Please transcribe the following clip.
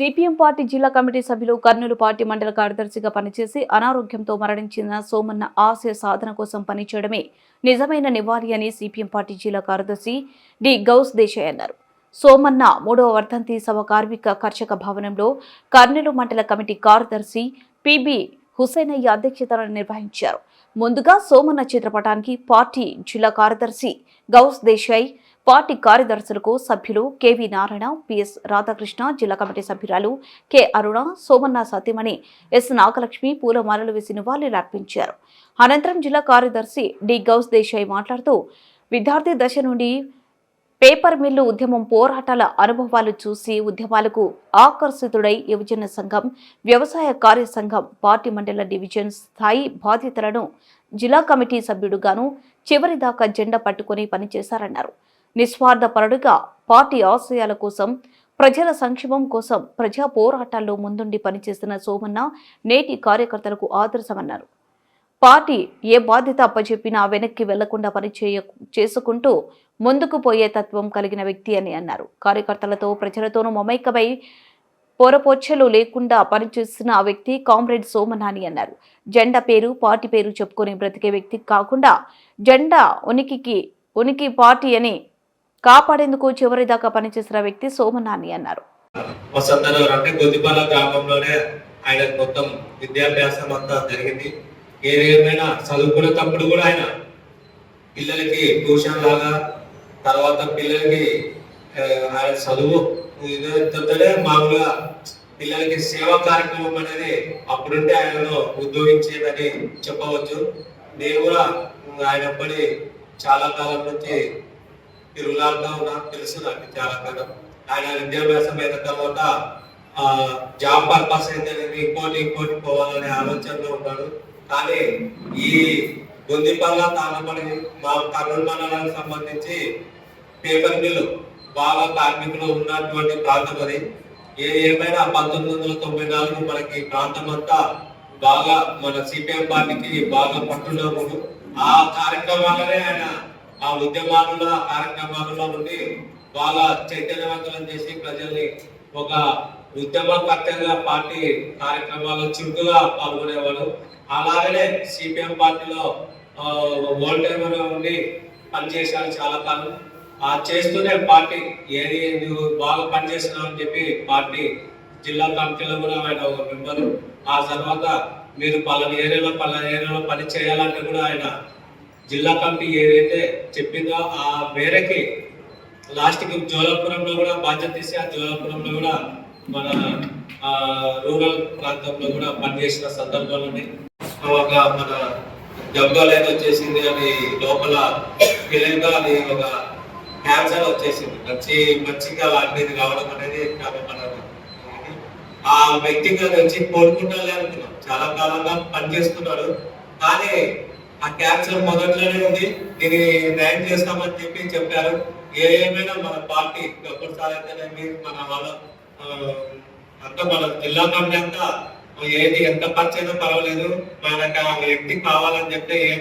CPM party జిల్లా committee సభ్యులు Kurnool party మండల కార్యదర్శిగా పనిచేసి అనారోగ్యంతో మరణించిన సోమన్న ఆశయ సాధన కోసం పనిచేయడమే నిజమైన నివాళి అని సిపిఎం పార్టీ జిల్లా కార్యదర్శి డి. గౌస్ దేశాయ్ అన్నారు. సోమన్న మూడవ వర్ధంతి సభ కార్మిక కర్షక భవనంలో కర్నూలు మండల కమిటీ కార్యదర్శి పిబి హుసేనయ్య అధ్యక్షతన నిర్వహించారు. ముందుగా సోమన్న చిత్రపటానికి పార్టీ జిల్లా కార్యదర్శి గౌస్ దేశాయ్ పార్టీ కార్యదర్శులకు సభ్యులు కెవి నారాయణ పిఎస్ రాధాకృష్ణ జిల్లా కమిటీ సభ్యురాలు కె. అరుణ సోమన్న సత్యమణి ఎస్. నాగలక్ష్మి పూలమాలలు వేసి నివాళులర్పించారు అనంతరం జిల్లా కార్యదర్శి డి. గౌస్ దేశాయ్ మాట్లాడుతూ విద్యార్థి దశ నుండి పేపర్ మిల్లు ఉద్యమం పోరాటాల అనుభవాలు చూసి ఉద్యమాలకు ఆకర్షితుడై యువజన సంఘం వ్యవసాయ కార్య సంఘం పార్టీ మండల డివిజన్ స్థాయి బాధ్యతలను జిల్లా కమిటీ సభ్యుడుగాను చివరిదాకా జెండా పట్టుకుని పనిచేశారన్నారు. నిస్వార్థపరుడుగా పార్టీ ఆశయాల కోసం ప్రజల సంక్షేమం కోసం ప్రజా పోరాటాల్లో ముందుండి పనిచేస్తున్న సోమన్న నేటి కార్యకర్తలకు ఆదర్శమన్నారు. పార్టీ ఏ బాధ్యత అప్పచెప్పినా వెనక్కి వెళ్ళకుండా పనిచేయ చేసుకుంటూ ముందుకు పోయే తత్వం కలిగిన వ్యక్తి అని అన్నారు. కార్యకర్తలతో ప్రజలతోనూ మమైకమై పొరపొచ్చలు లేకుండా పనిచేస్తున్న ఆ వ్యక్తి కామ్రేడ్ సోమనాని అన్నారు. జెండా పేరు పార్టీ పేరు చెప్పుకొని బ్రతికే వ్యక్తి కాకుండా జెండా ఉనికికి ఉనికి పార్టీ అని కాపాడేందుకు చివరిదాకా పనిచేసిన వ్యక్తి సోమనాని అన్నారు. వసంతనగర్ అంటే గొద్దిపాల గ్రామంలోనే ఆయన మొత్తం విద్యాభ్యాసం అంతా జరిగింది. ఏదేమైనా చదువుకునేటప్పుడు కూడా ఆయన పిల్లలకి ట్యూషన్ లాగా తర్వాత పిల్లలకి ఆయన చదువు ఇదే మామూలుగా పిల్లలకి సేవా కార్యక్రమం అనేది అప్పుడుంటే ఆయనలో ఉద్యోగించేదని చెప్పవచ్చు. నేను కూడా ఆయన పడి చాలా కాలం నుంచి తిరుగులాడుతూ ఉన్నా తెలుసు నాకు చాలా కాలం ఆయన విద్యాభ్యాసం అయిన తర్వాత జాబ్ పర్పస్ అయితే ఇంకోటి ఇంకోటి పోవాలనే ఆలోచనలో ఉన్నాడు. కానీ ఈ గొందిపల్ల తానపడి మా కర్నూలు మండలానికి సంబంధించి పేపర్ మిల్లు బాగా కార్మికులు ఉన్నటువంటి ప్రాంతం అది. ఏ ఏమైనా పంతొమ్మిది వందల తొంభై నాలుగు మనకి ప్రాంతం అంతా బాగా మన సిపిఎం పార్టీకి బాగా పట్టున్నాము ఆ కార్యక్రమాలనే ఆయన ఆ ఉద్యమాలలో ఆ కార్యక్రమాలలో నుండి బాగా చైతన్యవంతులను చేసి ప్రజల్ని ఒక ఉద్యమకర్తగా పార్టీ కార్యక్రమాల్లో చురుకుగా పాల్గొనేవాడు. అలాగనే సిపిఎం పార్టీలో ఓల్టైమర్ ఉండి పనిచేశారు చాలా కాలం. ఆ చేస్తూనే పార్టీ ఏది నువ్వు బాగా పనిచేస్తున్నావు అని చెప్పి పార్టీ జిల్లా కమిటీలో కూడా ఆయన ఒక మెంబరు. ఆ తర్వాత మీరు పలానా ఏరియాలో పలానా ఏరియాలో పని చేయాలంటే కూడా ఆయన జిల్లా కమిటీ ఏదైతే చెప్పిందో ఆ మేరకి లాస్ట్కి జోలాపురంలో కూడా బాధ్యత తీసి ఆ జోలాపురంలో కూడా మన రూరల్ ప్రాంతంలో కూడా పనిచేసిన సందర్భాలని ఒక మన జబ్బాలు ఏదో వచ్చేసింది అని లోపల ఫీలింగ్ అది ఒక క్యాన్సర్ వచ్చేసింది. మంచి మంచిగా అనేది రావడం అనేది చాలా మన ఆ వ్యక్తిగా వచ్చి కోరుకుంటా అనుకున్నాం. చాలా కాలంగా పనిచేస్తున్నాడు. కానీ ఆ క్యాన్సర్ మొదట్లోనే ఉంది. దీన్ని నయం చేస్తామని చెప్పి చెప్పారు. ఏమైనా మన పార్టీ ఒక్కసారి అయితేనేమి మన వాళ్ళ అంతా మన జిల్లా కమిటీ అంతా ఏది ఎంత ఖర్చు అయినా పర్వాలేదు. మనకు ఆ వ్యక్తి కావాలని చెప్తే ఏం